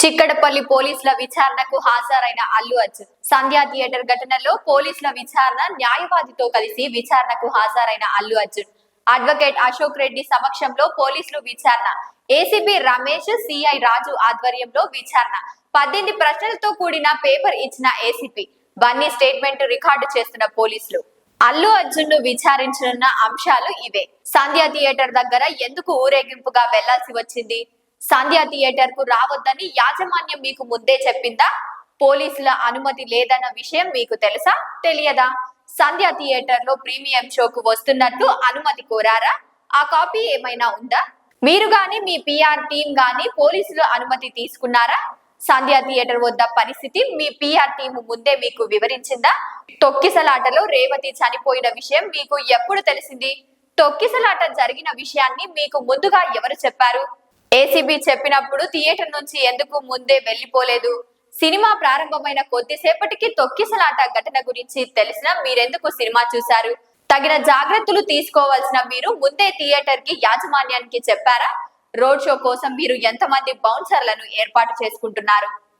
చిక్కడపల్లి పోలీసుల విచారణకు హాజరైన అల్లు అర్జున్. సంధ్యా థియేటర్ ఘటనలో పోలీసుల విచారణ న్యాయవాదితో కలిసి విచారణకు హాజరైన అల్లు అర్జున్. అడ్వకేట్ అశోక్ రెడ్డి సమక్షంలో పోలీసులు విచారణ. ఏసీబీ రమేష్ సిఐ రాజు ఆధ్వర్యంలో విచారణ. పద్దెనిమిది ప్రశ్నలతో కూడిన పేపర్ ఇచ్చిన ఏసీపీ. బన్నీ స్టేట్మెంట్ రికార్డు చేస్తున్న పోలీసులు. అల్లు అర్జున్ను విచారించనున్న అంశాలు ఇవే. సంధ్యా థియేటర్ దగ్గర ఎందుకు ఊరేగింపుగా వెళ్ళాల్సి వచ్చింది? సంధ్యా థియేటర్కు రావద్దని యాజమాన్యం మీకు ముందే చెప్పిందా? పోలీసుల అనుమతి లేదన్న విషయం మీకు తెలుసా? తెలియదా? సంధ్యా థియేటర్లో ప్రీమియం షోకు వస్తున్నట్టు అనుమతి కోరారా? ఆ కాపీ ఏమైనా ఉందా? మీరు గాని మీ పిఆర్ టీం గాని పోలీసులు అనుమతి తీసుకున్నారా? సంధ్యా థియేటర్ వద్ద పరిస్థితి మీ పిఆర్ టీం ముందే మీకు వివరించిందా? తొక్కిసలాటలో రేవతి చనిపోయిన విషయం మీకు ఎప్పుడు తెలిసింది? తొక్కిసలాట జరిగిన విషయాన్ని మీకు ముందుగా ఎవరు చెప్పారు? ఏసీబీ చెప్పినప్పుడు థియేటర్ నుంచి ఎందుకు ముందే వెళ్ళిపోలేదు సినిమా ప్రారంభమైన కొద్దిసేపటికి తొక్కిసలాట ఘటన గురించి తెలిసిన మీరెందుకు సినిమా చూశారు? తగిన జాగ్రత్తలు తీసుకోవాల్సిన మీరు ముందే థియేటర్కి యాజమాన్యానికి చెప్పారా? రోడ్ షో కోసం మీరు ఎంతమంది బౌన్సర్లను ఏర్పాటు చేసుకుంటున్నారు?